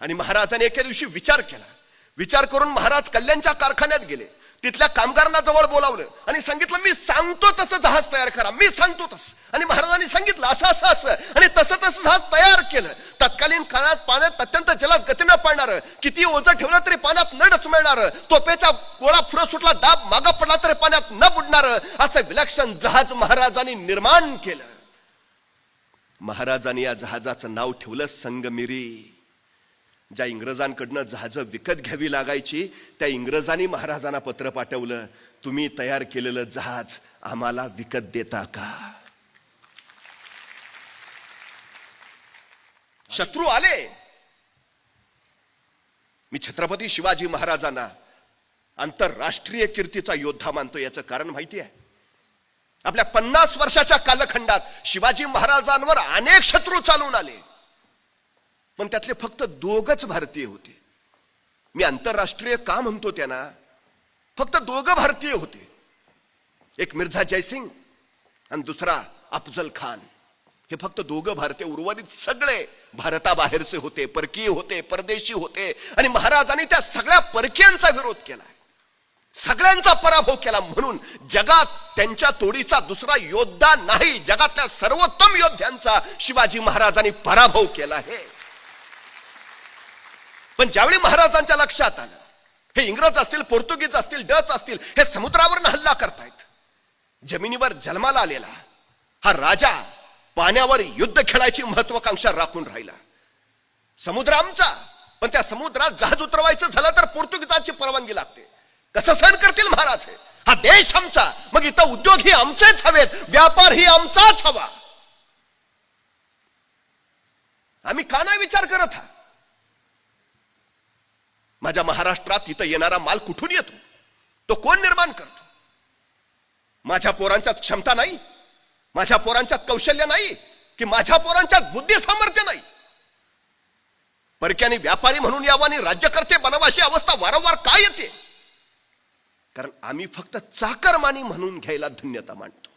आणि महाराजांनी एके दिवशी विचार केला. विचार करून महाराज कल्याणच्या कारखान्यात गेले. तिथल्या कामगारांना जवळ बोलावलं आणि सांगितलं मी सांगतो तसं जहाज तयार करा मी सांगतो तसं. आणि महाराजांनी सांगितलं असं असं असं. आणि तसं तसं जहाज तयार केलं. तत्कालीन काळात पाण्यात अत्यंत जलद गतीनं पडणार किती ओझं ठेवलं तरी पाण्यात न डचमिळणार तोपेचा गोळा फुरं सुटला दाब मागा पडला तरी पाण्यात न बुडणार असं विलक्षण जहाज महाराजांनी निर्माण केलं. महाराजांनी या जहाजाचं नाव ठेवलं संगमिरी. ज्या इंग्रजांकडनं जहाजं विकत घ्यावी लागायची त्या इंग्रजांनी महाराजांना पत्र पाठवलं तुम्ही तयार केलेलं जहाज आम्हाला विकत देता का? शत्रू आले. मी छत्रपती शिवाजी महाराजांना आंतरराष्ट्रीय कीर्तीचा योद्धा मानतो याचं कारण माहिती आहे आपल्या पन्नास वर्षाच्या कालखंडात शिवाजी महाराजांवर अनेक शत्रू चालून आले. पण त्यातले फक्त दोघच भारतीय होते. मी आंतरराष्ट्रीय का म्हणतो त्यांना? फक्त दोघं भारतीय होते. एक मिर्झा जयसिंग आणि दुसरा अफजल खान. हे फक्त दोघं भारतीय उर्वरित सगळे भारताबाहेरचे होते परकीय होते परदेशी होते आणि महाराजांनी त्या सगळ्या परकीयांचा विरोध केला. सगळ्यांचा पराभव केला म्हणून जगात त्यांच्या तोडीचा दुसरा योद्धा नाही. जगातल्या सर्वोत्तम योद्ध्यांचा शिवाजी महाराजांनी पराभव केला आहे. पण ज्यावेळी महाराजांच्या लक्षात आलं हे इंग्रज असतील पोर्तुगीज असतील डच असतील हे समुद्रावरून हल्ला करतायत. जमिनीवर जन्माला आलेला हा राजा पाण्यावर युद्ध खेळायची महत्वाकांक्षा राखून राहिला. समुद्र आमचा पण त्या समुद्रात जहाज उतरवायचं झालं तर पोर्तुगीजांची परवानगी लागते. कसं सहन करतील महाराज हे? हा देश आमचा मग इथं उद्योग ही आमचेच हवेत व्यापार ही आमचाच हवा. आम्ही का नाही विचार करत हा? माझ्या महाराष्ट्रात इथं येणारा माल कुठून येतो? तो कोण निर्माण करतो? माझ्या पोरांच्यात क्षमता नाही? माझ्या पोरांच्यात कौशल्य नाही? की माझ्या पोरांच्यात बुद्धी सामर्थ्य नाही? परक्याने व्यापारी म्हणून यावं आणि राज्यकर्ते बनावं अशी अवस्था वारंवार का येते? कारण आम्ही फक्त चाकरमानी म्हणून घ्यायला धन्यता मानतो.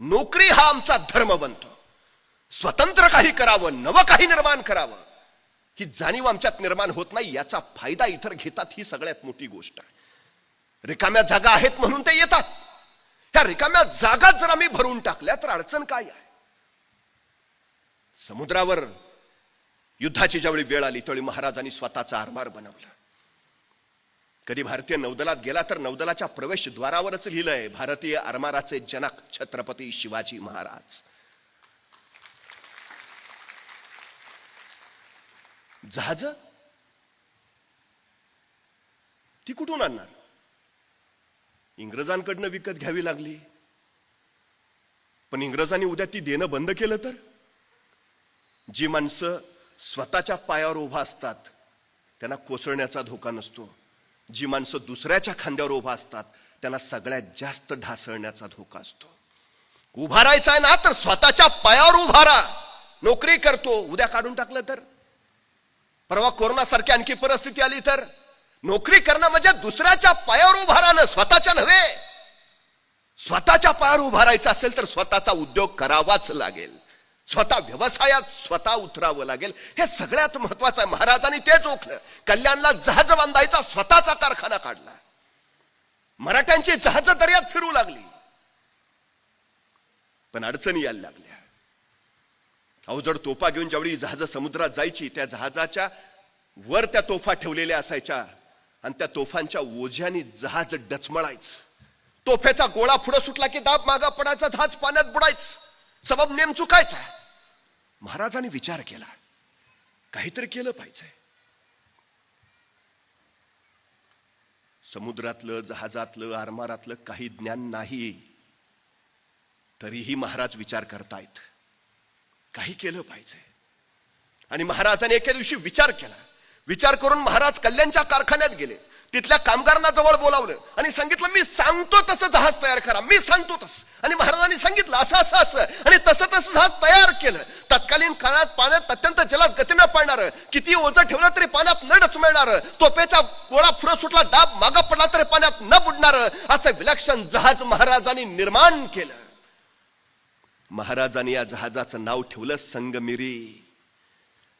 नोकरी हा आमचा धर्म बनतो. स्वतंत्र काही करावं नवं काही निर्माण करावं. ही जाणीव आमच्यात निर्माण होत नाही याचा फायदा इतर घेतात ही सगळ्यात मोठी गोष्ट आहे. रिकाम्या जागा आहेत म्हणून ते येतात. ह्या रिकाम्या जागा जर आम्ही भरून टाकल्या तर अडचण काय आहे? समुद्रावर युद्धाची ज्यावेळी वेळ आली त्यावेळी महाराजांनी स्वतःचा आरमार बनवला. कधी भारतीय नौदलात गेला तर नौदलाच्या प्रवेशद्वारावरच लिहिलंय भारतीय आरमाराचे जनक छत्रपती शिवाजी महाराज. जहाज? ती कुठून आणणार? इंग्रजांकडनं विकत घ्यावी लागली. पण इंग्रजांनी उद्या ती देणं बंद केलं तर? जी माणसं स्वतःच्या पायावर उभा असतात त्यांना कोसळण्याचा धोका नसतो. जी माणसं दुसऱ्याच्या खांद्यावर उभा असतात त्यांना सगळ्यात जास्त ढासळण्याचा धोका असतो. उभा राहायचा आहे ना तर स्वतःच्या पायावर उभा राहा. नोकरी करतो उद्या काढून टाकलं तर? परवा कोरोनासारखी आणखी परिस्थिती आली तर? नोकरी करणं म्हणजे दुसऱ्याच्या पायावर उभा राहणं स्वतःच्या नव्हे. स्वतःच्या पायावर उभा राहायचं असेल तर स्वतःचा उद्योग करावाच लागेल. स्वतः व्यवसायात स्वतः उतरावं लागेल. हे सगळ्यात महत्वाचं आहे महाराजांनी तेच ओखलं कल्याणला जहाज बांधायचा स्वतःचा कारखाना काढला. मराठ्यांची जहाज दर्यात फिरू लागली. पण अडचणी यायला लागल्या. अवजड तोफा घेऊन ज्यावेळी जहाज समुद्रात जायची त्या जहाजाच्या वर त्या तोफा ठेवलेल्या असायच्या. आणि त्या तोफांच्या ओझ्याने जहाज डचमळायचं. तोफ्याचा गोळा पुढे सुटला की दाब मागा पडायचा जहाज पाण्यात बुडायचं. सबब नेम चुकायचा. महाराजांनी विचार केला. काहीतरी केलं पाहिजे. समुद्रातलं जहाजातलं आरमारातलं काही ज्ञान नाही. तरीही महाराज विचार करतायत. काही केलं पाहिजे. आणि महाराजांनी एके दिवशी विचार केला. विचार करून महाराज कल्याणच्या कारखान्यात गेले. तिथल्या कामगारांना जवळ बोलावलं आणि सांगितलं मी सांगतो तसं जहाज तयार करा. मी सांगतो तसं. आणि महाराजांनी सांगितलं असं असं असं. आणि तसं तसं जहाज तयार केलं. तत्कालीन काळात पाण्यात अत्यंत जलद गतीनं पडणार किती ओझं ठेवलं तरी पाण्यात न डचमळणार तोपेचा गोळा फुरं सुटला दाब मागा पडला तरी पाण्यात न बुडणार असं विलक्षण जहाज महाराजांनी निर्माण केलं. महाराजांनी या जहाजाचं नाव ठेवलं संगमिरी.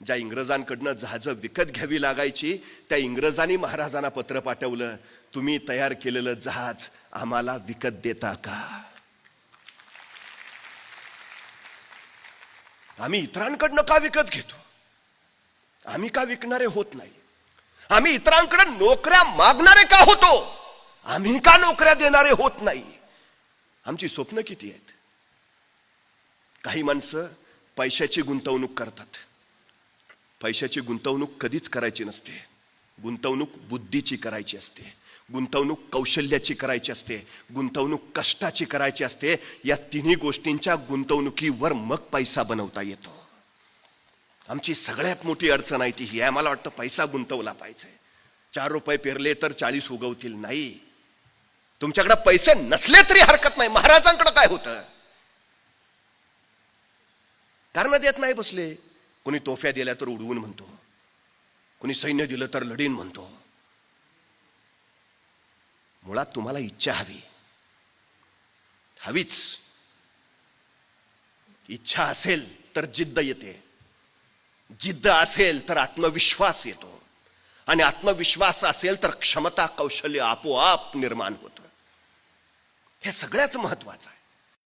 ज्या इंग्रजांकडनं जहाजं विकत घ्यावी लागायची त्या इंग्रजांनी महाराजांना पत्र पाठवलं तुम्ही तयार केलेलं जहाज आम्हाला विकत देता का? आम्ही इतरांकडनं का विकत घेतो? आम्ही का विकणारे होत नाही? आम्ही इतरांकडे नोकऱ्या मागणारे का होतो? आम्ही का नोकऱ्या देणारे होत नाही? आमची स्वप्न किती आहेत? काही माणसं पैशाची गुंतवणूक करतात. पैशाची गुंतवणूक कधीच करायची नसते. गुंतवणूक बुद्धीची करायची असते. गुंतवणूक कौशल्याची करायची असते. गुंतवणूक कष्टाची करायची असते. या तिन्ही गोष्टींच्या गुंतवणुकीवर मग पैसा बनवता येतो. आमची सगळ्यात मोठी अडचण आहे ती ही आहे. मला वाटतं पैसा गुंतवला पाहिजे. चार रुपये पेरले तर चाळीस उगवतील. नाही. तुमच्याकडे पैसे नसले तरी हरकत नाही. महाराजांकडे काय होतं? कारण देत नाही बसले. कोणी तोफ्या दिल्या तर उडवून म्हणतो. कोणी सैन्य दिलं तर लढीन म्हणतो. मुळात तुम्हाला इच्छा हवी. हवीच. इच्छा असेल तर जिद्द येते. जिद्द असेल तर आत्मविश्वास येतो. आणि आत्मविश्वास असेल तर क्षमता कौशल्य आपोआप निर्माण होतं. हे सगळ्यात महत्वाचं आहे.